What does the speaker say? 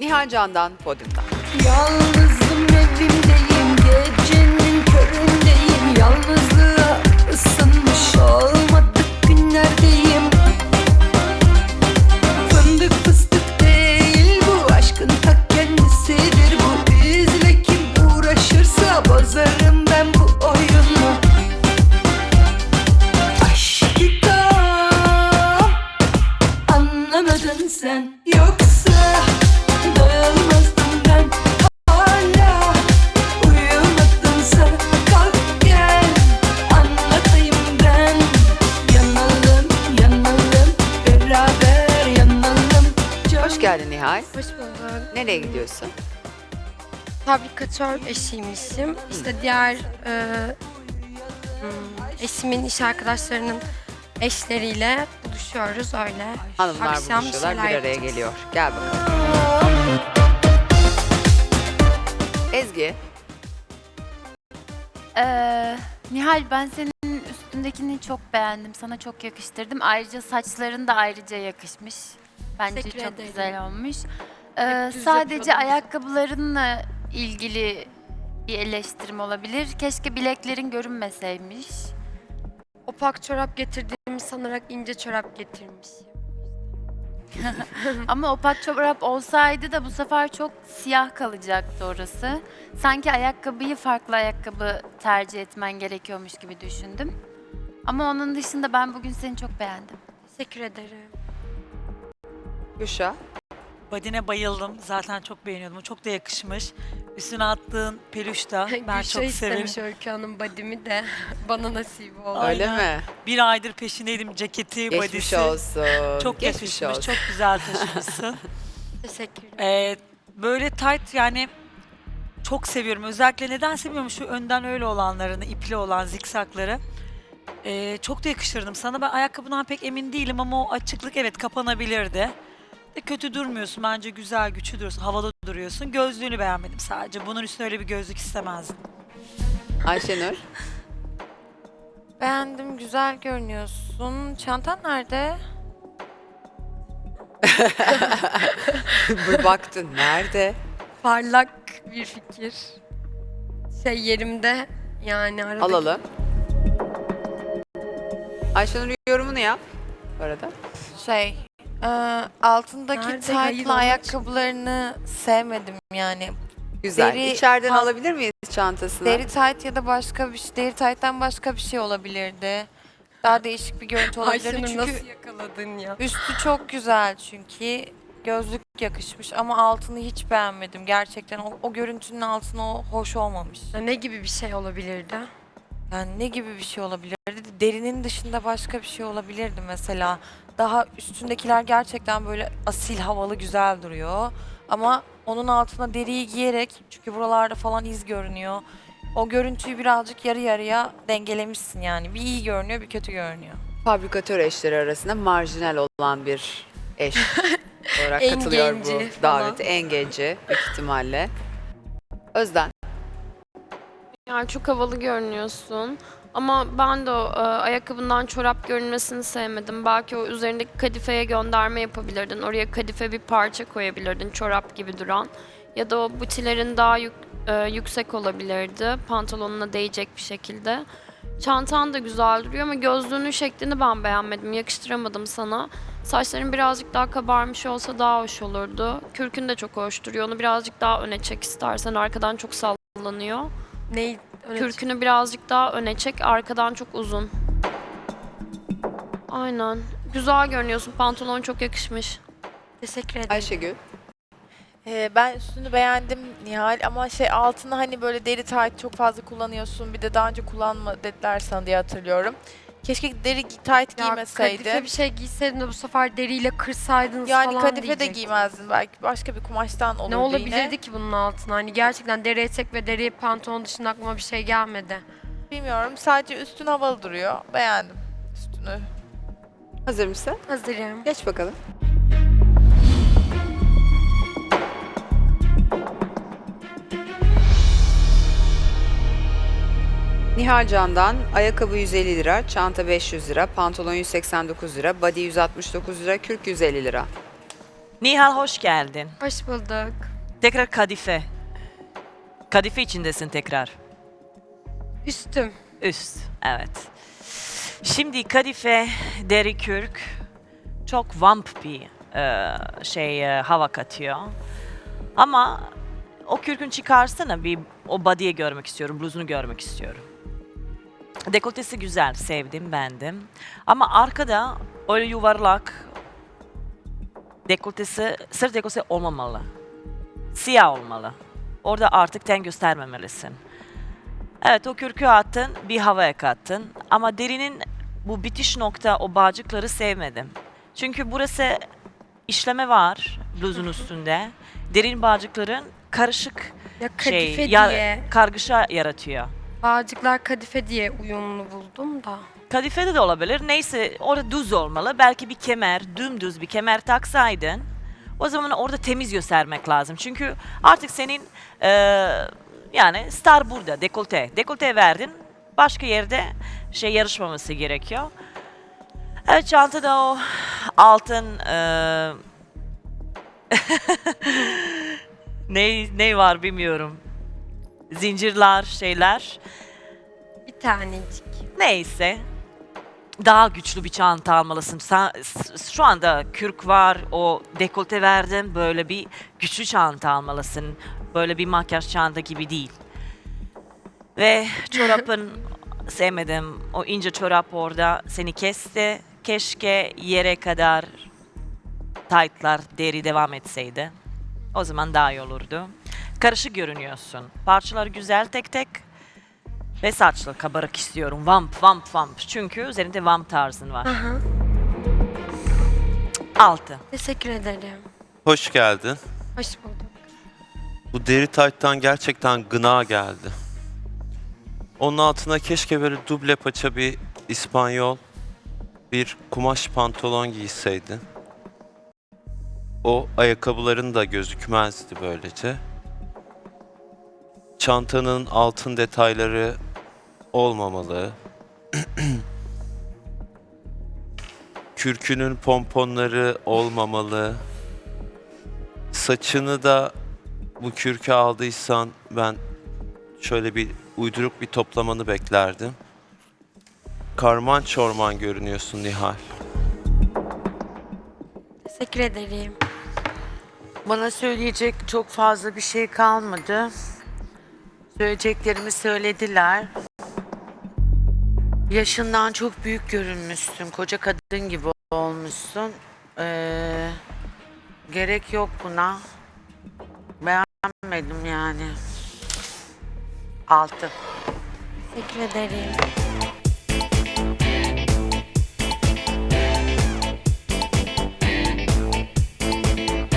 Nihal Can'dan podyumda. Yalnızım evimdeyim gecenin köründeyim Yalnızlığa Nereye gidiyorsun? Fabrikatör eşiymişim. İşte diğer e, hmm, eşimin iş arkadaşlarının eşleriyle buluşuyoruz öyle. Hanımlar Akşam buluşuyorlar bir şeyler araya yapacağız. geliyor. Gel bakalım. Ezgi, Ee, Nihal ben senin üstündekini çok beğendim. Sana çok yakıştırdım. Ayrıca saçların da ayrıca yakışmış. Bence Teşekkür çok ederim. güzel olmuş. Ee, düz sadece yapıyordum. ayakkabılarınla ilgili bir eleştirim olabilir. Keşke bileklerin görünmeseymiş. Opak çorap getirdiğimi sanarak ince çorap getirmiş. Ama opak çorap olsaydı da bu sefer çok siyah kalacaktı orası. Sanki ayakkabıyı farklı ayakkabı tercih etmen gerekiyormuş gibi düşündüm. Ama onun dışında ben bugün seni çok beğendim. Teşekkür ederim. Gülşah. Badine bayıldım. Zaten çok beğeniyordum. Çok da yakışmış. Üstüne attığın peluş da ben Gülşah çok severim. istemiş Öykü Hanım badimi de bana nasip oldu. Öyle Aynen. mi? Bir aydır peşindeydim ceketi, Geçmiş badisi. olsun. Çok Geçmiş yakışmış, olsun. çok güzel taşımışsın. Teşekkürler. Ee, böyle tight yani çok seviyorum. Özellikle neden seviyorum şu önden öyle olanlarını, ipli olan zikzakları. Ee, çok da yakıştırdım sana. Ben ayakkabından pek emin değilim ama o açıklık evet kapanabilirdi. De kötü durmuyorsun bence güzel güçlü duruyorsun havalı duruyorsun gözlüğünü beğenmedim sadece bunun üstüne öyle bir gözlük istemezdim. Ayşenur. Beğendim, güzel görünüyorsun. Çantan nerede? Bir baktın. Nerede? Parlak bir fikir. Şey yerimde yani arada Alalım. Ayşenur yorumunu yap. Bu arada. Şey, e, altındaki Nerede? Hayır, taytlı onu ayakkabılarını sevmedim yani. Güzel. Deri- İçeriden Ha- alabilir miyiz çantasını? Deri tayt ya da başka bir şey, deri tayttan başka bir şey olabilirdi. Daha değişik bir görüntü olabilirdi Ayşenur çünkü nasıl yakaladın ya? üstü çok güzel çünkü. Gözlük yakışmış ama altını hiç beğenmedim. Gerçekten o, o görüntünün altına o hoş olmamış. Ya Ne gibi bir şey olabilirdi? Yani ne gibi bir şey olabilirdi? Derinin dışında başka bir şey olabilirdi mesela. Daha üstündekiler gerçekten böyle asil, havalı, güzel duruyor. Ama onun altına deriyi giyerek, çünkü buralarda falan iz görünüyor. O görüntüyü birazcık yarı yarıya dengelemişsin yani. Bir iyi görünüyor, bir kötü görünüyor. Fabrikatör eşleri arasında marjinal olan bir eş olarak En katılıyor genci bu falan. davete. En genci büyük ihtimalle. Özden. Yani çok havalı görünüyorsun. Ama ben de o e, ayakkabından çorap görünmesini sevmedim. Belki o üzerindeki kadifeye gönderme yapabilirdin. Oraya kadife bir parça koyabilirdin çorap gibi duran. Ya da o butilerin daha yük- e, yüksek olabilirdi. Pantolonuna değecek bir şekilde. Çantan da güzel duruyor ama gözlüğünün şeklini ben beğenmedim. Yakıştıramadım sana. Saçların birazcık daha kabarmış olsa daha hoş olurdu. Kürkün de çok hoş duruyor. Onu birazcık daha öne çek istersen. Arkadan çok sallanıyor. Neyi öne Kürkünü birazcık daha öne çek. Arkadan çok uzun. Aynen. Güzel görünüyorsun. Pantolon çok yakışmış. Teşekkür ederim. Ayşegül. Ee, ben üstünü beğendim Nihal ama şey altına hani böyle deri tayt çok fazla kullanıyorsun. Bir de daha önce kullanma dediler sana diye hatırlıyorum. Keşke deri gi- tayt Ya giymeseydin. kadife bir şey giyseydin de bu sefer deriyle kırsaydınız yani falan kadife de diyecektim. giymezdin belki başka bir kumaştan olurdu Ne olabilirdi yine. ki bunun altına? Hani gerçekten deri etek ve deri pantolon dışında aklıma bir şey gelmedi. Bilmiyorum sadece üstün havalı duruyor. Beğendim üstünü. Hazır mısın? Hazırım. Geç bakalım. Nihal Can'dan ayakkabı 150 lira, çanta 500 lira, pantolon 189 lira, body 169 lira, kürk 150 lira. Nihal hoş geldin. Hoş bulduk. Tekrar kadife. Kadife içindesin tekrar. Üstüm. Üst, evet. Şimdi kadife, deri kürk çok vamp bir e, şey e, hava katıyor. Ama o kürkün çıkarsana bir o body'yi görmek istiyorum, bluzunu görmek istiyorum. Dekoltesi güzel, sevdim, beğendim. Ama arkada öyle yuvarlak dekoltesi, sırt dekoltesi olmamalı. Siyah olmalı. Orada artık ten göstermemelisin. Evet o kürkü attın, bir havaya kattın. Ama derinin bu bitiş nokta, o bağcıkları sevmedim. Çünkü burası işleme var bluzun üstünde. Derin bağcıkların karışık Ya kadife şey, ya- diye, kargışa yaratıyor. Bağcıklar kadife diye uyumlu buldum da. Kadifede de olabilir. Neyse orada düz olmalı. Belki bir kemer, dümdüz bir kemer taksaydın. O zaman orada temiz göstermek lazım. Çünkü artık senin eee, yani star burada, dekolte. Dekolte verdin. Başka yerde şey yarışmaması gerekiyor. Evet çantada o altın eee, ne ne var bilmiyorum. Zincirler, şeyler. Bir tanecik. Neyse. Daha güçlü bir çanta almalısın. Sen, s- şu anda kürk var, o dekolte verdim. Böyle bir güçlü çanta almalısın. Böyle bir makyaj çanta gibi değil. Ve çorapın sevmedim. O ince çorap orada seni kesti. Keşke yere kadar tightlar, deri devam etseydi. O zaman daha iyi olurdu. Karışık görünüyorsun. Parçalar güzel tek tek. Ve saçlı kabarık istiyorum. Vamp, vamp, vamp. Çünkü üzerinde vamp tarzın var. Aha. Altı. Teşekkür ederim. Hoş geldin. Hoş bulduk. Bu deri tayttan gerçekten gına geldi. Onun altına keşke böyle duble paça bir İspanyol bir kumaş pantolon giyseydin. O ayakkabıların da gözükmezdi böylece. Çantanın altın detayları olmamalı. Kürkünün pomponları olmamalı. Saçını da bu kürkü aldıysan ben şöyle bir uyduruk bir toplamanı beklerdim. Karman çorman görünüyorsun Nihal. Teşekkür ederim. Bana söyleyecek çok fazla bir şey kalmadı. Söyleyeceklerimi söylediler. Yaşından çok büyük görünmüşsün. Koca kadın gibi olmuşsun. Ee, gerek yok buna. Beğenmedim yani. Altı. Teşekkür ederim.